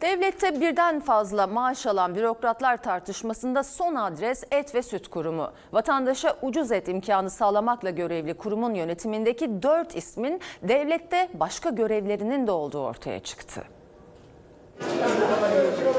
Devlette birden fazla maaş alan bürokratlar tartışmasında son adres Et ve Süt Kurumu. Vatandaşa ucuz et imkanı sağlamakla görevli kurumun yönetimindeki 4 ismin devlette başka görevlerinin de olduğu ortaya çıktı.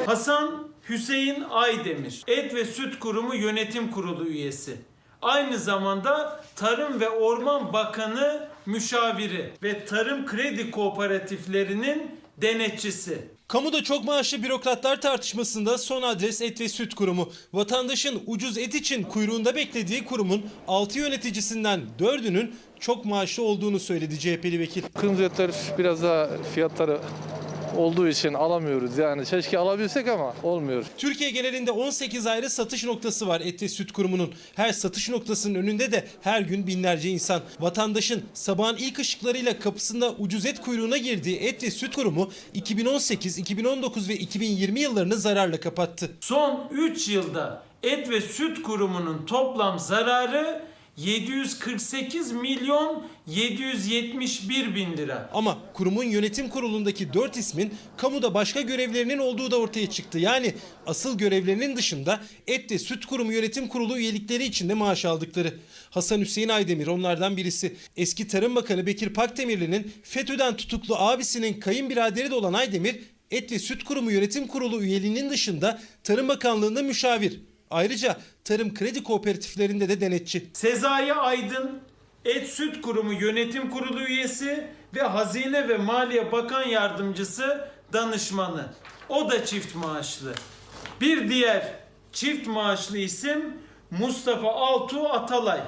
Hasan Hüseyin Aydemir, Et ve Süt Kurumu Yönetim Kurulu üyesi. Aynı zamanda Tarım ve Orman Bakanı müşaviri ve Tarım Kredi Kooperatiflerinin denetçisi. Kamuda çok maaşlı bürokratlar tartışmasında son adres Et ve Süt Kurumu. Vatandaşın ucuz et için kuyruğunda beklediği kurumun 6 yöneticisinden 4'ünün çok maaşlı olduğunu söyledi CHP'li vekil. Kırmızı etler biraz daha fiyatları olduğu için alamıyoruz. Yani keşke alabilsek ama olmuyor. Türkiye genelinde 18 ayrı satış noktası var Et ve Süt Kurumu'nun. Her satış noktasının önünde de her gün binlerce insan. Vatandaşın sabahın ilk ışıklarıyla kapısında ucuz et kuyruğuna girdiği Et ve Süt Kurumu 2018, 2019 ve 2020 yıllarını zararla kapattı. Son 3 yılda Et ve Süt Kurumu'nun toplam zararı 748 milyon 771 bin lira. Ama kurumun yönetim kurulundaki 4 ismin kamuda başka görevlerinin olduğu da ortaya çıktı. Yani asıl görevlerinin dışında Et ve Süt Kurumu Yönetim Kurulu üyelikleri için de maaş aldıkları. Hasan Hüseyin Aydemir onlardan birisi. Eski Tarım Bakanı Bekir Pakdemirli'nin FETÖ'den tutuklu abisinin kayınbiraderi de olan Aydemir, Et ve Süt Kurumu Yönetim Kurulu üyeliğinin dışında Tarım Bakanlığı'nda müşavir. Ayrıca tarım kredi kooperatiflerinde de denetçi. Sezai Aydın Et Süt Kurumu Yönetim Kurulu üyesi ve Hazine ve Maliye Bakan Yardımcısı danışmanı. O da çift maaşlı. Bir diğer çift maaşlı isim Mustafa Altuğ Atalay.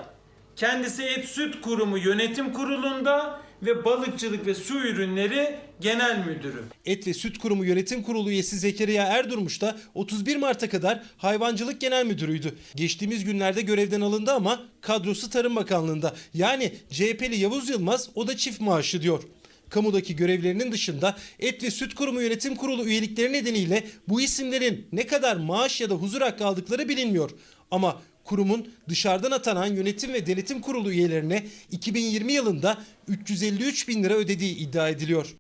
Kendisi Et Süt Kurumu Yönetim Kurulu'nda ve Balıkçılık ve Su Ürünleri Genel Müdürü. Et ve Süt Kurumu Yönetim Kurulu üyesi Zekeriya Erdurmuş da 31 Mart'a kadar Hayvancılık Genel Müdürüydü. Geçtiğimiz günlerde görevden alındı ama kadrosu Tarım Bakanlığı'nda. Yani CHP'li Yavuz Yılmaz o da çift maaşlı diyor. Kamudaki görevlerinin dışında Et ve Süt Kurumu Yönetim Kurulu üyelikleri nedeniyle bu isimlerin ne kadar maaş ya da huzur hakkı aldıkları bilinmiyor. Ama kurumun dışarıdan atanan yönetim ve denetim kurulu üyelerine 2020 yılında 353 bin lira ödediği iddia ediliyor.